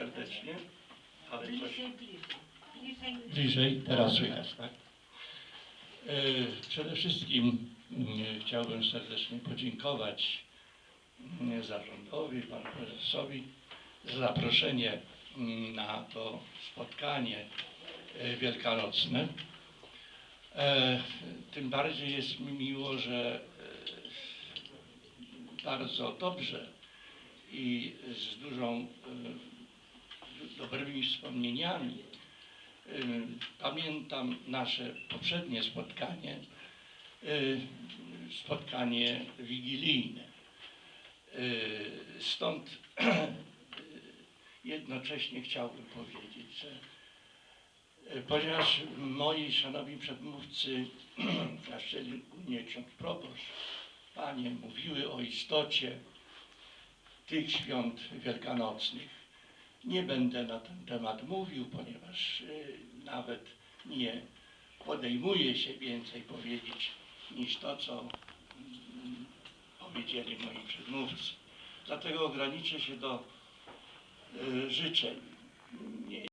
serdecznie. Ale coś Bliżej, teraz słychać, tak? E, Przede wszystkim mm, chciałbym serdecznie podziękować mm, zarządowi, panu prezesowi za zaproszenie mm, na to spotkanie e, wielkanocne. E, Tym bardziej jest mi miło, że bardzo dobrze i z dużą dobrymi wspomnieniami Y, Pamiętam nasze poprzednie spotkanie, y, spotkanie wigilijne. Y, Stąd jednocześnie chciałbym powiedzieć, że ponieważ moi szanowni przedmówcy, a szczególnie ksiądz proboszcz, panie mówiły o istocie tych świąt wielkanocnych, nie będę na ten temat mówił, ponieważ y, nawet nie podejmuję się więcej powiedzieć niż to, co mm, powiedzieli moi przedmówcy. Dlatego ograniczę się do y, życzeń. Nie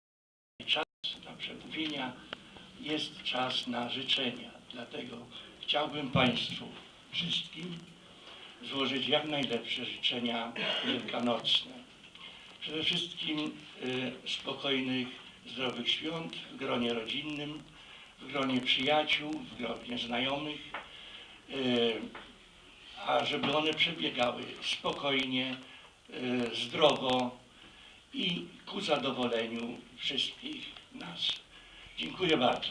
czas na przemówienia, jest czas na życzenia. Dlatego chciałbym Państwu wszystkim złożyć jak najlepsze życzenia wielkanocne. Przede wszystkim y, spokojnych, zdrowych świąt w gronie rodzinnym, w gronie przyjaciół, w gronie znajomych, y, a żeby one przebiegały spokojnie, y, zdrowo i ku zadowoleniu wszystkich nas. Dziękuję bardzo.